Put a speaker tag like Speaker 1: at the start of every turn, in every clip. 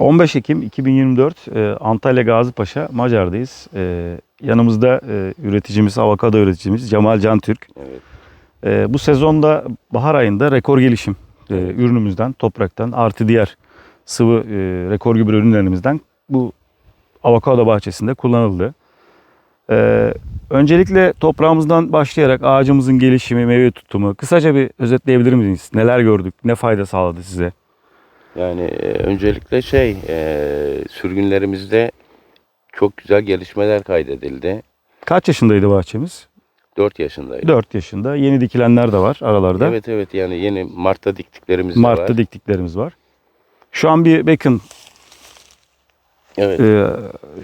Speaker 1: 15 Ekim 2024 e, Antalya Gazipaşa Macar'dayız. E, yanımızda e, üreticimiz, avokado üreticimiz Cemal Can Türk.
Speaker 2: Evet.
Speaker 1: E, bu sezonda bahar ayında rekor gelişim e, ürünümüzden, topraktan artı diğer sıvı e, rekor gübre ürünlerimizden bu avokado bahçesinde kullanıldı. E, öncelikle toprağımızdan başlayarak ağacımızın gelişimi, meyve tutumu kısaca bir özetleyebilir miyiz? Neler gördük, ne fayda sağladı size?
Speaker 2: Yani e, öncelikle şey e, sürgünlerimizde çok güzel gelişmeler kaydedildi.
Speaker 1: Kaç yaşındaydı bahçemiz?
Speaker 2: 4 yaşındaydı.
Speaker 1: 4 yaşında. Yeni dikilenler de var aralarda.
Speaker 2: Evet evet yani yeni Mart'ta diktiklerimiz de
Speaker 1: Mart'ta
Speaker 2: var.
Speaker 1: diktiklerimiz var. Şu an bir bakın
Speaker 2: evet.
Speaker 1: e,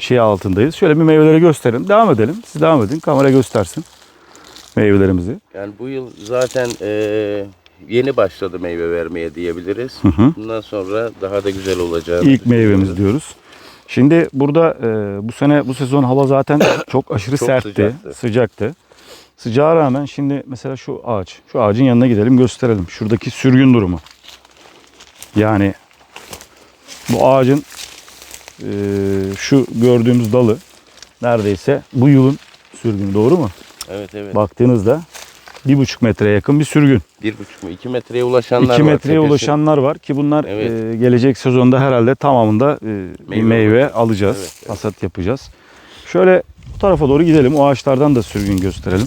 Speaker 1: şey altındayız. Şöyle bir meyveleri gösterin. Devam edelim. Siz devam edin. Kamera göstersin meyvelerimizi.
Speaker 2: Yani bu yıl zaten e, yeni başladı meyve vermeye diyebiliriz.
Speaker 1: Hı hı.
Speaker 2: Bundan sonra daha da güzel olacağını
Speaker 1: İlk meyvemiz diyoruz. Şimdi burada e, bu sene bu sezon hava zaten çok aşırı
Speaker 2: Çok
Speaker 1: sertti,
Speaker 2: sıcaktı.
Speaker 1: sıcaktı. Sıcağa rağmen şimdi mesela şu ağaç, şu ağacın yanına gidelim gösterelim. Şuradaki sürgün durumu. Yani bu ağacın e, şu gördüğümüz dalı neredeyse bu yılın sürgünü doğru mu?
Speaker 2: Evet evet.
Speaker 1: Baktığınızda bir buçuk metreye yakın bir sürgün.
Speaker 2: Bir buçuk mu? iki metreye ulaşanlar
Speaker 1: 2
Speaker 2: var.
Speaker 1: metreye
Speaker 2: Tepesi-
Speaker 1: ulaşanlar var ki bunlar
Speaker 2: Evet.
Speaker 1: e, gelecek sezonda herhalde tamamında e,
Speaker 2: Meyve
Speaker 1: meyve
Speaker 2: olacak.
Speaker 1: alacağız.
Speaker 2: Evet, evet.
Speaker 1: Hasat yapacağız. Şöyle bu tarafa doğru gidelim. O ağaçlardan da sürgün gösterelim.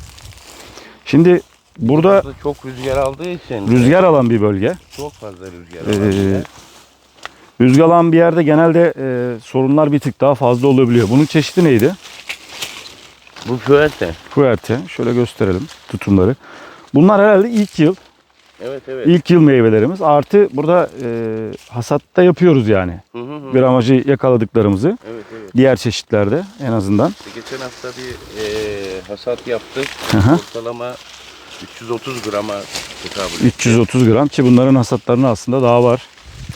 Speaker 1: Şimdi burada
Speaker 2: Burada çok rüzgar aldığı için
Speaker 1: rüzgar alan bir bölge.
Speaker 2: çok fazla rüzgar
Speaker 1: Ee,
Speaker 2: alan yer.
Speaker 1: Rüzgar alan bir yerde genelde e, sorunlar bir tık daha fazla olabiliyor. Bunun çeşidi neydi?
Speaker 2: Bu füerte.
Speaker 1: Fuerte. Şöyle gösterelim tutumları. Bunlar herhalde ilk yıl,
Speaker 2: Evet evet.
Speaker 1: ilk yıl meyvelerimiz. Artı burada e, hasatta yapıyoruz yani.
Speaker 2: Hı hı hı.
Speaker 1: Gramajı yakaladıklarımızı.
Speaker 2: Evet evet.
Speaker 1: Diğer çeşitlerde en azından.
Speaker 2: İşte geçen hafta bir e, hasat yaptık.
Speaker 1: Hı hı.
Speaker 2: Ortalama 330 grama tekabül etti.
Speaker 1: 330 gram ki bunların hasatlarını aslında daha var.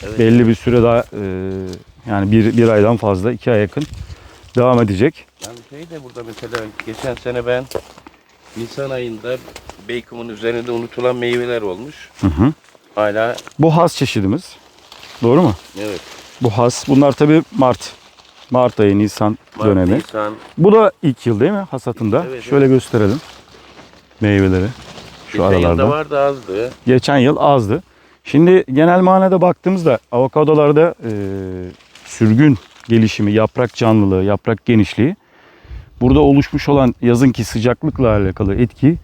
Speaker 2: Evet.
Speaker 1: Belli bir süre daha e, yani bir, bir aydan fazla iki ay yakın devam edecek.
Speaker 2: Yani şey de burada mesela geçen sene ben Nisan ayında Beykum'un üzerinde unutulan meyveler olmuş.
Speaker 1: Hı hı.
Speaker 2: Hala
Speaker 1: Bu has çeşidimiz. Doğru mu?
Speaker 2: evet.
Speaker 1: Bu has. Bunlar tabii Mart. Mart ayı Nisan
Speaker 2: Mart,
Speaker 1: dönemi.
Speaker 2: Nisan.
Speaker 1: Bu da ilk yıl değil mi hasatında?
Speaker 2: Evet,
Speaker 1: Şöyle gösterelim meyveleri şu
Speaker 2: Geçen yılda
Speaker 1: aralarda.
Speaker 2: vardı azdı.
Speaker 1: Geçen yıl azdı. Şimdi genel manada baktığımızda avokadolarda e, sürgün gelişimi, yaprak canlılığı, yaprak genişliği burada oluşmuş olan yazınki sıcaklıkla alakalı etki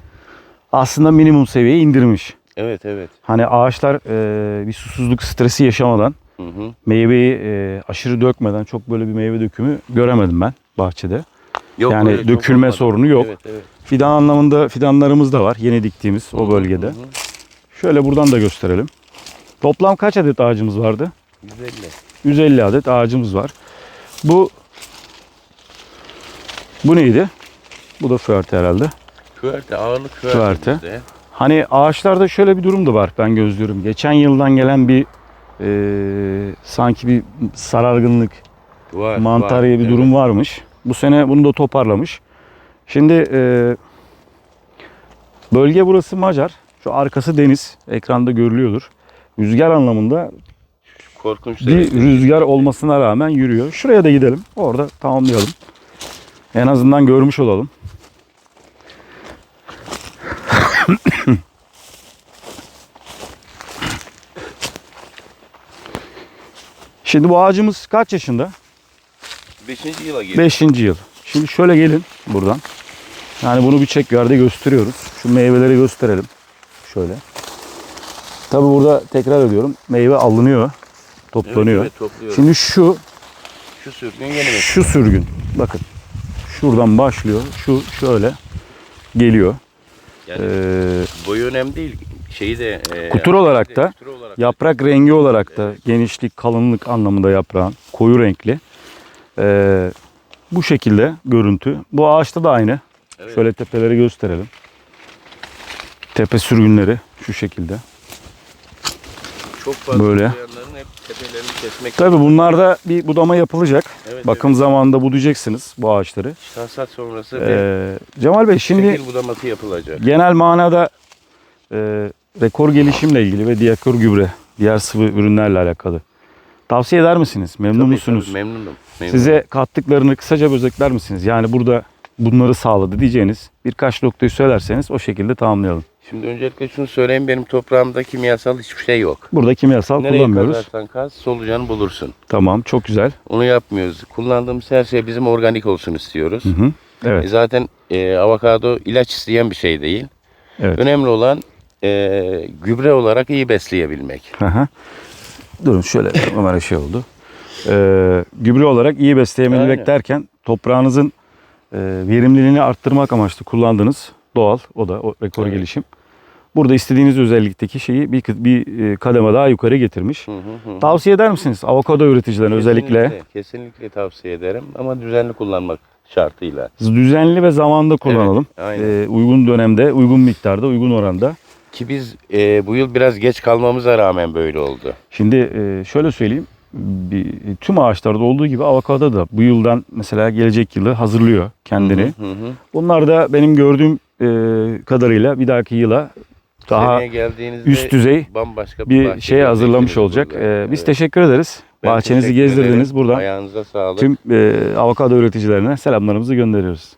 Speaker 1: aslında minimum seviyeye indirmiş.
Speaker 2: Evet evet.
Speaker 1: Hani ağaçlar e, bir susuzluk stresi yaşamadan
Speaker 2: Hı hı.
Speaker 1: meyveyi e, aşırı dökmeden çok böyle bir meyve dökümü göremedim ben bahçede.
Speaker 2: Yok,
Speaker 1: Yani dökülme sorunu yok.
Speaker 2: Evet evet.
Speaker 1: Fidan anlamında fidanlarımız da var yeni diktiğimiz o bölgede.
Speaker 2: Hı hı.
Speaker 1: Şöyle buradan da gösterelim. Toplam kaç adet ağacımız vardı?
Speaker 2: 150.
Speaker 1: 150 adet ağacımız var. Bu bu neydi? Bu da füerte herhalde.
Speaker 2: Füerte ağırlık
Speaker 1: Füerte.
Speaker 2: füerte. bizde.
Speaker 1: Hani ağaçlarda şöyle bir durum da var ben gözlüyorum. Geçen yıldan gelen bir eee, sanki bir sarargınlık,
Speaker 2: Var,
Speaker 1: mantarya
Speaker 2: var.
Speaker 1: bir
Speaker 2: Evet.
Speaker 1: durum varmış. Bu sene bunu da toparlamış. Şimdi eee, bölge burası Macar. Şu arkası deniz. Ekranda görülüyordur. Rüzgar anlamında
Speaker 2: Korkunç
Speaker 1: bir rüzgar olmasına rağmen yürüyor. Şuraya da gidelim. Orada tamamlayalım. En azından görmüş olalım. Şimdi bu ağacımız kaç yaşında?
Speaker 2: Beşinci yıla girdi.
Speaker 1: Beşinci yıl. Şimdi şöyle gelin buradan. Yani bunu bir çekyerde gösteriyoruz. Şu meyveleri gösterelim. Şöyle. Tabi burada tekrar ediyorum. Meyve alınıyor.
Speaker 2: Evet,
Speaker 1: Toplanıyor.
Speaker 2: evet, topluyoruz.
Speaker 1: Şimdi şu
Speaker 2: Şu sürgün yeni mi?
Speaker 1: şu sürgün. Bakın. Şuradan başlıyor. Şu şöyle geliyor.
Speaker 2: Yani
Speaker 1: Ee,
Speaker 2: boyu önemli değil. Şeyi de e,
Speaker 1: Kutur olarak da,
Speaker 2: kutur olarak da
Speaker 1: yaprak rengi olarak da genişlik, kalınlık anlamında yaprağın koyu renkli. Ee, bu şekilde görüntü. Bu ağaçta da aynı.
Speaker 2: Evet.
Speaker 1: Şöyle tepeleri gösterelim. Tepe sürgünleri şu şekilde.
Speaker 2: çok fazla
Speaker 1: böyle.
Speaker 2: Tepelerini kesmek.
Speaker 1: Tabi bunlarda bir budama yapılacak.
Speaker 2: Evet,
Speaker 1: Bakım zamanında budayacaksınız bu ağaçları.
Speaker 2: evet. Hasat sonrası
Speaker 1: Ee, Cemal Bey şimdi
Speaker 2: şekil budaması yapılacak.
Speaker 1: genel manada e, rekor gelişimle ilgili ve diyakor gübre, diğer sıvı ürünlerle alakalı Tavsiye eder misiniz? Memnun
Speaker 2: Tabii,
Speaker 1: musunuz?
Speaker 2: tabii, memnunum. memnunum.
Speaker 1: Size kattıklarını kısaca özetler misiniz? Yani burada bunları sağladı diyeceğiniz birkaç noktayı söylerseniz o şekilde tamamlayalım.
Speaker 2: Şimdi öncelikle şunu söyleyeyim benim toprağımda kimyasal hiçbir şey yok.
Speaker 1: Burada kimyasal
Speaker 2: Nereye
Speaker 1: kullanmıyoruz.
Speaker 2: kazarsan kaz solucanı bulursun.
Speaker 1: Tamam çok güzel.
Speaker 2: Onu yapmıyoruz. Kullandığımız her şey bizim organik olsun istiyoruz.
Speaker 1: Hı hı.
Speaker 2: E
Speaker 1: Evet.
Speaker 2: zaten e, avokado ilaç isteyen bir şey değil.
Speaker 1: Evet.
Speaker 2: Önemli olan e, gübre olarak iyi besleyebilmek.
Speaker 1: Hı. Durun şöyle kamera şey oldu. Ee, gübre olarak iyi besleyebilmek
Speaker 2: Aynen.
Speaker 1: derken toprağınızın e, verimliliğini arttırmak amaçlı kullandığınız doğal o da o rekor
Speaker 2: Evet.
Speaker 1: gelişim. Burada istediğiniz özellikteki şeyi bir, bir e, kademe daha yukarı getirmiş.
Speaker 2: Hı hı hı.
Speaker 1: Tavsiye eder misiniz avokado üreticilerine özellikle
Speaker 2: Kesinlikle, kesinlikle tavsiye ederim ama düzenli kullanmak şartıyla.
Speaker 1: düzenli ve zamanda kullanalım.
Speaker 2: Evet, aynen.
Speaker 1: Ee, uygun dönemde, uygun miktarda, uygun oranda.
Speaker 2: Ki biz e, bu yıl biraz geç kalmamıza rağmen böyle oldu.
Speaker 1: Şimdi e, şöyle söyleyeyim. Bir, tüm ağaçlarda olduğu gibi avokado da bu yıldan mesela gelecek yılı hazırlıyor kendini.
Speaker 2: Hı hı hı.
Speaker 1: Bunlar da benim gördüğüm e, kadarıyla bir dahaki yıla daha üst düzey
Speaker 2: bambaşka
Speaker 1: bir
Speaker 2: bahçe
Speaker 1: şey hazırlamış olacak.
Speaker 2: burada.
Speaker 1: E, biz
Speaker 2: Evet.
Speaker 1: teşekkür ederiz.
Speaker 2: Ben
Speaker 1: Bahçenizi
Speaker 2: teşekkür
Speaker 1: gezdirdiniz.
Speaker 2: ederim.
Speaker 1: Buradan
Speaker 2: Ayağınıza sağlık.
Speaker 1: tüm e, avokado üreticilerine selamlarımızı gönderiyoruz.